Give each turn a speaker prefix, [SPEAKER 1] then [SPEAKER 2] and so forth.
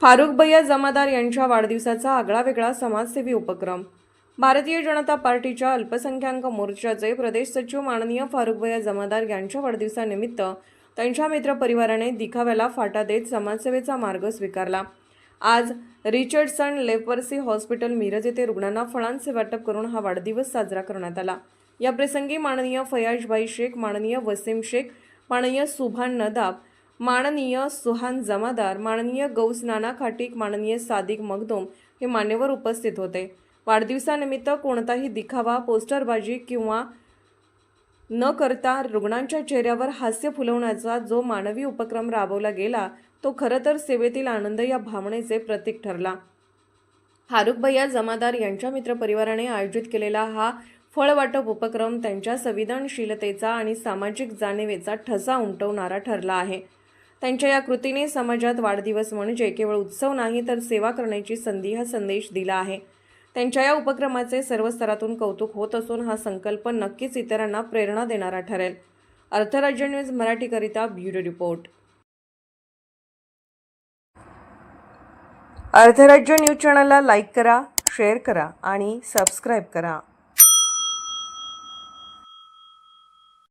[SPEAKER 1] फारुख भैया जमादार यांच्या वाढदिवसाचा आगळा वेगळा समाजसेवी उपक्रम. भारतीय जनता पार्टीच्या अल्पसंख्याक मोर्चाचे प्रदेश सचिव माननीय फारुख भैया जमादार यांच्या वाढदिवसानिमित्त त्यांच्या मित्रपरिवाराने दिखाव्याला फाटा देत समाजसेवेचा मार्ग स्वीकारला. आज रिचर्डसन लेपर्सी हॉस्पिटल मिरज येथे रुग्णांना फळांचे वाटप करून हा वाढदिवस साजरा करण्यात आला. या प्रसंगी माननीय फयाजभाई शेख माननीय वसीम शेख माननीय सुभान नदाब माननीय सुहान जमादार माननीय गौस नाना खाटीक माननीय सादिक मगदोम हे मान्यवर उपस्थित होते. वाढदिवसानिमित्त कोणताही दिखावा पोस्टरबाजी किंवा न करता रुग्णांच्या चेहऱ्यावर हास्य फुलवण्याचा जो मानवी उपक्रम राबवला गेला तो खरं तर सेवेतील आनंद या भावनेचे प्रतीक ठरला. फारुख भैया जमादार यांच्या मित्रपरिवाराने आयोजित केलेला हा फळ वाटप उपक्रम त्यांच्या संवेदनशीलतेचा आणि सामाजिक जाणीवेचा ठसा उमटवणारा ठरला आहे. त्यांच्या या कृतीने समाजात वाढदिवस म्हणजे केवळ उत्सव नाही तर सेवा करण्याची संधी हा संदेश दिला आहे. त्यांच्या या उपक्रमाचे सर्व स्तरातून कौतुक होत असून हा संकल्प नक्कीच इतरांना प्रेरणा देणारा ठरेल. अर्थराज्य न्यूज मराठीकरिता ब्युरो रिपोर्ट. अर्थराज्य न्यूज चॅनलला लाईक करा शेअर करा आणि सबस्क्राईब करा.